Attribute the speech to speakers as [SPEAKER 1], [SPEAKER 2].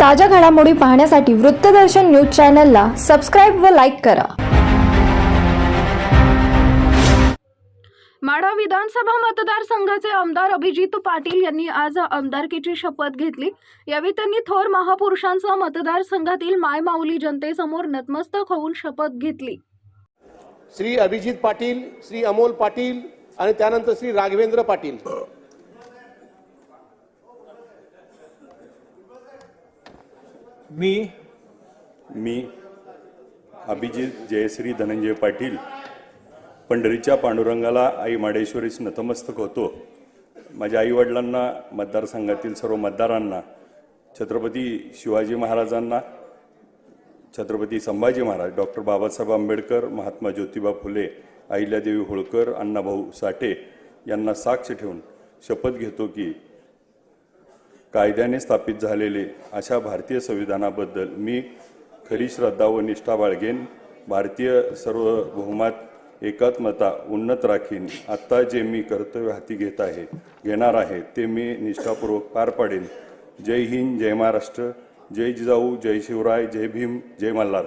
[SPEAKER 1] ताज्या घडामोडी पाहण्यासाठी वृत्तदर्शन न्यूज चॅनलला सबस्क्राईब व लाईक करा.
[SPEAKER 2] माढा विधानसभा मतदारसंघाचे आमदार अभिजित पाटील यांनी आज आमदारकीची शपथ घेतली. यावेळी त्यांनी थोर महापुरुषांचा मतदारसंघातील मायमाऊली जनतेसमोर नतमस्तक होऊन शपथ घेतली.
[SPEAKER 3] श्री अभिजित पाटील श्री अमोल पाटील आणि त्यानंतर श्री राघवेंद्र पाटील.
[SPEAKER 4] मी?
[SPEAKER 5] मी अभिजित जयश्री धनंजय पाटील पंढरीच्या पांडुरंगाला आई माडेश्वरीस नतमस्तक होतो. माझ्या आईवडिलांना मतदारसंघातील सर्व मतदारांना छत्रपती शिवाजी महाराजांना छत्रपती संभाजी महाराज डॉक्टर बाबासाहेब आंबेडकर महात्मा ज्योतिबा फुले अहिल्यादेवी होळकर अण्णाभाऊ साठे यांना साक्ष ठेवून शपथ घेतो की कायद्याने स्थापित झालेले अशा भारतीय संविधानाबद्दल मी खरी श्रद्धा व निष्ठा बाळगेन. भारतीय सार्वभौमात एकात्मता उन्नत राखीन. आत्ता जे मी कर्तव्य हाती घेत आहे घेणार आहे ते मी निष्ठापूर्वक पार पाडेन. जय हिंद जय महाराष्ट्र. जय जिजाऊ जय शिवराय जय भीम जय मल्हार.